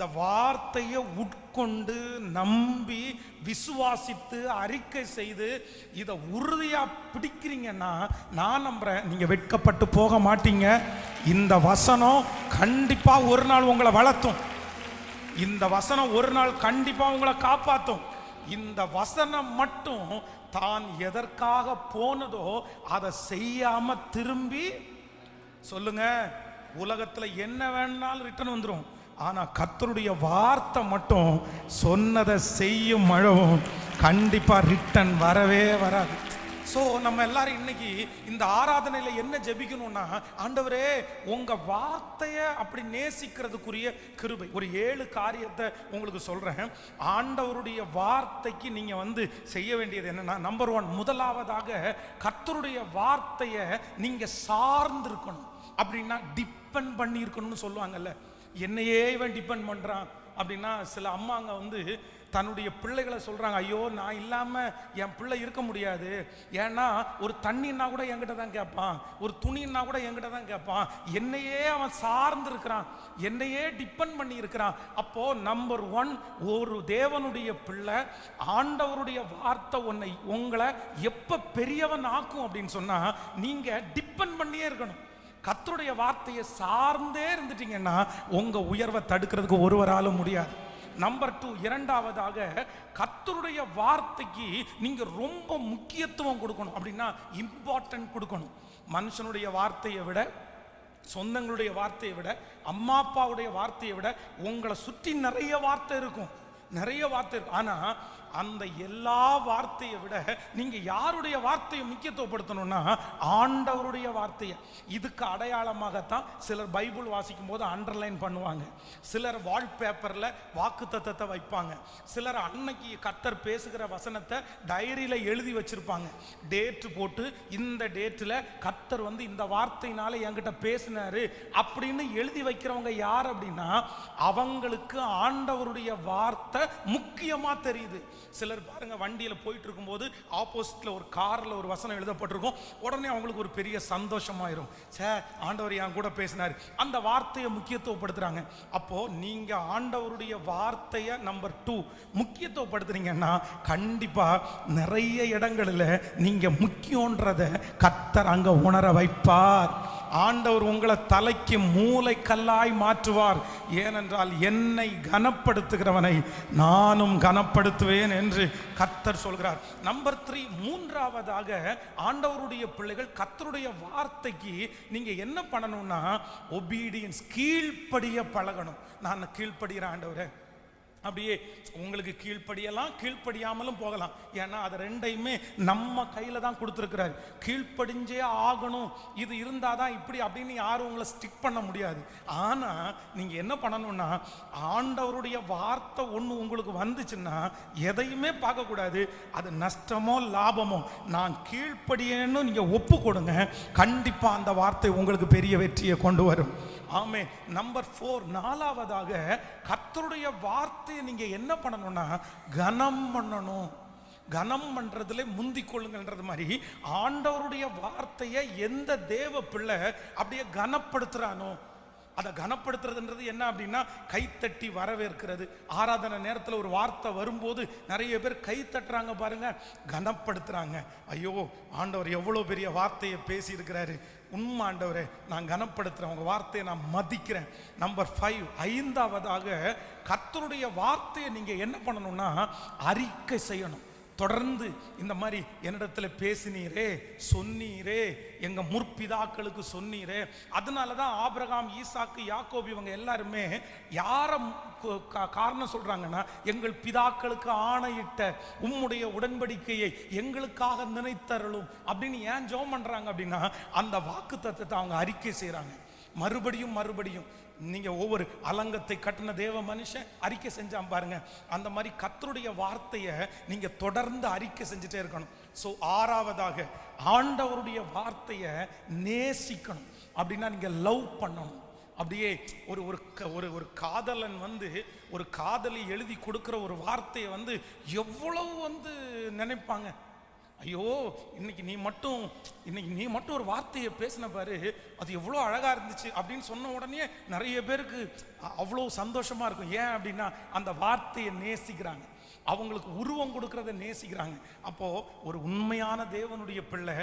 இந்த வார்த்தையை உட்கொண்டு நம்பி விசுவாசித்து அறிக்கை செய்து இதை உறுதியாக பிடிக்கிறீங்கன்னா நான் நம்புகிறேன் நீங்கள் வெட்கப்பட்டு போக மாட்டீங்க. இந்த வசனம் கண்டிப்பாக ஒரு நாள் உங்களை வளர்த்தும். இந்த வசனம் ஒரு நாள் கண்டிப்பாக உங்களை காப்பாற்றும் இந்த வசனம் மட்டும் தான் எதற்காக போனதோ அதை செய்யாம திரும்பி சொல்லுங்க உலகத்தில் என்ன வேணாலும் ரிட்டர்ன் வந்துடும் ஆனா கத்தருடைய வார்த்தை மட்டும் சொன்னதை செய்யும் மழவும் கண்டிப்பா ரிட்டன் வரவே வராது. ஸோ நம்ம எல்லாரும் இன்னைக்கு இந்த ஆராதனையில் என்ன ஜெபிக்கணும்னா ஆண்டவரே உங்க வார்த்தையை அப்படி நேசிக்கிறதுக்குரிய கிருபை. ஒரு ஏழு காரியத்தை உங்களுக்கு சொல்றேன். ஆண்டவருடைய வார்த்தைக்கு நீங்க வந்து செய்ய வேண்டியது என்னன்னா நம்பர் ஒன் முதலாவதாக கர்த்தருடைய வார்த்தையை நீங்க சார்ந்திருக்கணும். அப்படின்னா டிபெண்ட் பண்ணி இருக்கணும்னு சொல்லுவாங்கல்ல. என்னையே இவன் டிபெண்ட் பண்ணுறான் அப்படின்னா சில அம்மாங்க வந்து தன்னுடைய பிள்ளைகளை சொல்கிறாங்க ஐயோ நான் இல்லாமல் என் பிள்ளை இருக்க முடியாது. ஏன்னா ஒரு தண்ணின்னா கூட என்கிட்ட தான் கேட்பான். ஒரு துணின்னா கூட என்கிட்ட தான் கேட்பான். என்னையே அவன் சார்ந்து இருக்கிறான் என்னையே டிபெண்ட் பண்ணி இருக்கிறான் அப்போது நம்பர் ஒன் ஒரு தேவனுடைய பிள்ளை ஆண்டவருடைய வார்த்தை உன்னை உங்களை எப்போ பெரியவன் ஆக்கும் அப்படின்னு சொன்னால் நீங்கள் டிபெண்ட் பண்ணியே இருக்கணும். கத்தருடைய வார்த்தையை சார்ந்தே இருந்துட்டீங்கன்னா உங்க உயர்வை தடுக்கிறதுக்கு ஒருவராலும் முடியாது. நம்பர் டூ இரண்டாவதாக கத்தருடைய வார்த்தைக்கு நீங்க ரொம்ப முக்கியத்துவம் கொடுக்கணும். அப்படின்னா இம்பார்ட்டன்ட் கொடுக்கணும். மனுஷனுடைய வார்த்தையை விட சொந்தங்களுடைய வார்த்தையை விட அம்மா அப்பாவுடைய வார்த்தையை விட உங்களை சுற்றி நிறைய வார்த்தை இருக்கும். நிறைய வார்த்தை இருக்கும். ஆனால் அந்த எல்லா வார்த்தையை விட நீங்க யாருடைய வார்த்தையை முக்கியத்துவப்படுத்தணும்னா ஆண்டவருடைய வார்த்தையை. இதுக்கு அடையாளமாகத்தான் சிலர் பைபிள் வாசிக்கும் போது அண்டர்லைன் பண்ணுவாங்க. சிலர் வால்பேப்பர்ல வாக்கு தத்தத்தை வைப்பாங்க. சிலர் அன்னைக்கு கத்தர் பேசுகிற வசனத்தை டைரியில எழுதி வச்சிருப்பாங்க. டேட் போட்டு இந்த டேட்டில் கத்தர் வந்து இந்த வார்த்தையினால என்கிட்ட பேசினாரு அப்படின்னு எழுதி வைக்கிறவங்க யார் அப்படின்னா அவங்களுக்கு ஆண்டவருடைய வார்த்தை முக்கியமா தெரியுது. சிலர் பாருங்க வண்டியில் போயிட்டு இருக்கும்போது ஆப்போசிட்ல ஒரு காரில் ஒரு வசனம் எழுதப்பட்டிருக்கும். உடனே அவங்களுக்கு ஒரு பெரிய சந்தோஷமாயிரும். சே ஆண்டவர் என் கூட பேசினார். அந்த வார்த்தையை முக்கியத்துவப்படுத்துறாங்க. அப்போ நீங்க ஆண்டவருடைய வார்த்தையை நம்பர் டூ முக்கியத்துவப்படுத்துறீங்கன்னா கண்டிப்பா நிறைய இடங்களில் நீங்க முக்கியன்றத கத்தர் அங்க உணர வைப்பார். ஆண்டவர் உங்களை தலைக்கு மூளை கல்லாய் மாற்றுவார். ஏனென்றால் என்னை கனப்படுத்துகிறவனை நானும் கனப்படுத்துவேன் என்று கத்தர் சொல்கிறார். நம்பர் த்ரீ மூன்றாவதாக ஆண்டவருடைய பிள்ளைகள் கத்தருடைய வார்த்தைக்கு நீங்கள் என்ன பண்ணணும்னா ஒபீடியன்ஸ் கீழ்ப்படிய பழகணும். நான் கீழ்ப்படுகிற ஆண்டவரை. அப்படியே உங்களுக்கு கீழ்ப்படியலாம் கீழ்ப்படியாமலும் போகலாம். ஏன்னா அது ரெண்டையுமே நம்ம கையில தான் கொடுத்துருக்கிறாரு. கீழ்ப்படிஞ்சே ஆகணும். இது இருந்தால் தான் இப்படி அப்படின்னு யாரும் உங்களை ஸ்டிக் பண்ண முடியாது. ஆனால் நீங்கள் என்ன பண்ணணும்னா ஆண்டவருடைய வார்த்தை ஒன்று உங்களுக்கு வந்துச்சுன்னா எதையுமே பார்க்கக்கூடாது. அது நஷ்டமோ லாபமோ. நான் கீழ்ப்படியேன்னு நீங்கள் ஒப்பு கொடுங்க. கண்டிப்பாக அந்த வார்த்தை உங்களுக்கு பெரிய வெற்றியை கொண்டு வரும். ஆமே நம்பர் ஃபோர் நாலாவதாக கர்த்தருடைய வார்த்தையை நீங்க என்ன பண்ணணும்னா கனம் பண்ணணும். கனம் பண்ணுறதுல முந்தி கொள்ளுங்கன்றது மாதிரி ஆண்டவருடைய வார்த்தையை எந்த தேவ பிள்ளை அப்படியே கனப்படுத்துறானோ அதை கனப்படுத்துறதுன்றது என்ன அப்படின்னா கைத்தட்டி வரவேற்கிறது. ஆராதனை நேரத்தில் ஒரு வார்த்தை வரும்போது நிறைய பேர் கை தட்டுறாங்க பாருங்க கனப்படுத்துறாங்க. ஐயோ ஆண்டவர் எவ்வளோ பெரிய வார்த்தையை பேசியிருக்கிறாரு. உண்மை ஆண்டவரே நான் கனப்படுத்துகிறேன் உங்கள் வார்த்தையை நான் மதிக்கிறேன். நம்பர் ஃபைவ் ஐந்தாவதாக கர்த்தருடைய வார்த்தையை நீங்கள் என்ன பண்ணணும்னா அறிக்கை செய்யணும். தொடர்ந்து இந்த மாதிரி என்னிடத்துல பேசினீரே சொன்னீரே எங்கள் முற்பிதாக்களுக்கு சொன்னீரே. அதனால தான் ஆபிரகாம் ஈசாக்கு யாக்கோபு இவங்க எல்லாருமே யாரை காரணம் சொல்கிறாங்கன்னா எங்கள் பிதாக்களுக்கு ஆணையிட்ட உம்முடைய உடன்படிக்கையை எங்களுக்காக நினைத்தருளும் அப்படின்னு ஏன் ஜோம் பண்ணுறாங்க அப்படின்னா அந்த வாக்கு தத்துவத்தை அவங்க அறிக்கை செய்கிறாங்க மறுபடியும் மறுபடியும் நீங்க ஒவ்வொரு அலங்கத்தை கட்டின தேவ மனுஷன் அறிக்கை செஞ்சான் பாருங்க. அந்த மாதிரி கத்தருடைய வார்த்தையை நீங்க தொடர்ந்து அறிக்கை செஞ்சுட்டே இருக்கணும். ஸோ ஆறாவதாக ஆண்டவருடைய வார்த்தையை நேசிக்கணும். அப்படின்னா நீங்க லவ் பண்ணணும். அப்படியே ஒரு ஒரு க- ஒரு ஒரு காதலன் வந்து ஒரு காதலி எழுதி கொடுக்குற ஒரு வார்த்தையை வந்து எவ்வளவு வந்து நினைப்பாங்க. ஐயோ இன்னைக்கு நீ மட்டும் இன்னைக்கு நீ மட்டும் ஒரு வார்த்தையை பேசின பாரு அது எவ்வளோ அழகாக இருந்துச்சு அப்படின்னு சொன்ன உடனே நிறைய பேருக்கு அவ்வளோ சந்தோஷமா இருக்கும். ஏன் அப்படின்னா அந்த வார்த்தையை நேசிக்கிறாங்க. அவங்களுக்கு உருவம் கொடுக்கறத நேசிக்கிறாங்க. அப்போ ஒரு உண்மையான தேவனுடைய பிள்ளை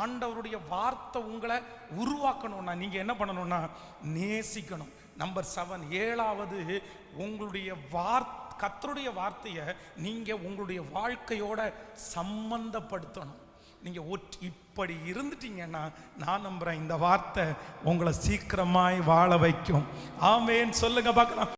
ஆண்டவருடைய வார்த்தை உங்களை உருவாக்கணும்னா நீங்க என்ன பண்ணணும்னா நேசிக்கணும். நம்பர் செவன் ஏழாவது உங்களுடைய வார்த்தை கத்தருடைய வார்த்தையை நீங்கள் உங்களுடைய வாழ்க்கையோட சம்பந்தப்படுத்தணும். நீங்கள் ஒட் இப்படி இருந்துட்டீங்கன்னா நான் நம்புகிறேன் இந்த வார்த்தை உங்களை சீக்கிரமாய் வாழ வைக்கும். ஆமேன்னு சொல்லுங்க பார்க்கலாம்.